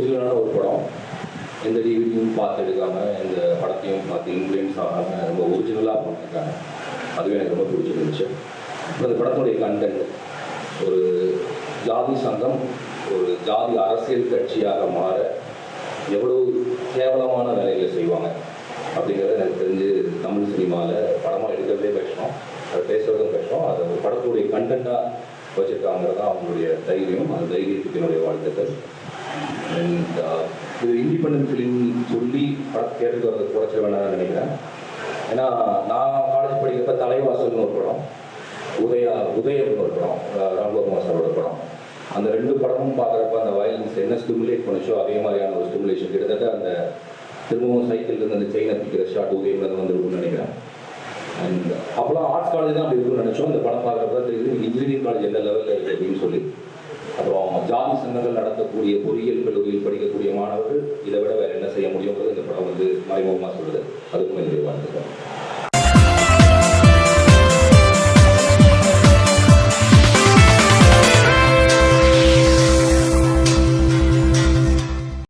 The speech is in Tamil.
ஒரிஜினலான ஒரு படம். எந்த ரிவியூவும் பார்த்து எடுக்காமல் எந்த படத்தையும் பார்த்து இன்ஃப்ளூயன்ஸ் ஆகாமல் ரொம்ப ஒரிஜினலாக பண்ணியிருக்காங்க அதுவே எனக்கு ரொம்ப பிடிச்சிருந்துச்சு. இப்போ அந்த படத்துடைய கண்டென்ட் ஒரு ஜாதி சங்கம் ஒரு ஜாதி அரசியல் கட்சியாக மாற எவ்வளோ கேவலமான வேலைகளை செய்வாங்க அப்படிங்கிறத எனக்கு தெரிஞ்சு தமிழ் சினிமாவில் படமாக எடுக்கிறதே கஷ்டம். அதை பேசுகிறதும் கஷ்டம். அதை ஒரு படத்துடைய கண்டென்ட்டாக வச்சுருக்காங்கிறது தான் அவங்களுடைய தைரியம். அந்த தைரியத்துக்கு என்னுடைய வாழ்த்துக்கள். இது இண்டிபெண்டன்ட் ஃபிலிம் சொல்லி படம் தேட்டருக்கு வரது குறைச்ச வேணாம்னு நினைக்கிறேன். ஏன்னா நான் காலேஜ் படிக்கிறப்ப தலைவாசல்னு ஒரு படம் உதயா உதயம்னு ஒரு படம் அஹ் ராம்கோபால் சாரோட படம். அந்த ரெண்டு படமும் பார்க்குறப்ப அந்த வயலன்ஸ் என்ன ஸ்டிமுலேட் பண்ணுச்சோ அதே மாதிரியான ஒரு ஸ்டிமுலேஷன் கிட்டத்தட்ட அந்த திரும்பவும் சைக்கிள் இருந்து அந்த செயினை பிடிக்கிற ஷாட் உதயம்ல இருந்து வந்துருக்கும்னு நினைக்கிறேன். அண்ட் அப்போலாம் ஆர்ட்ஸ் காலேஜ் தான் அப்படி இருக்கும்னு நினச்சோம். இந்த படம் பார்க்குறப்ப தெரியுது இன்ஜினியரிங் காலேஜ் எந்த லெவலில் இருக்குது அப்படின்னு சொல்லி. அப்புறம் ஜாதி சங்கங்கள் நடத்தக்கூடிய பொறியியல் கல்லூரியில் படிக்கக்கூடிய மாணவர்கள் இதை விட வேறு என்ன செய்ய முடியுங்கிறது இந்த படம் வந்து மறைமுகமாக சொல்லுது. அதுக்கும் என்னுடைய வாழ்த்துக்கள்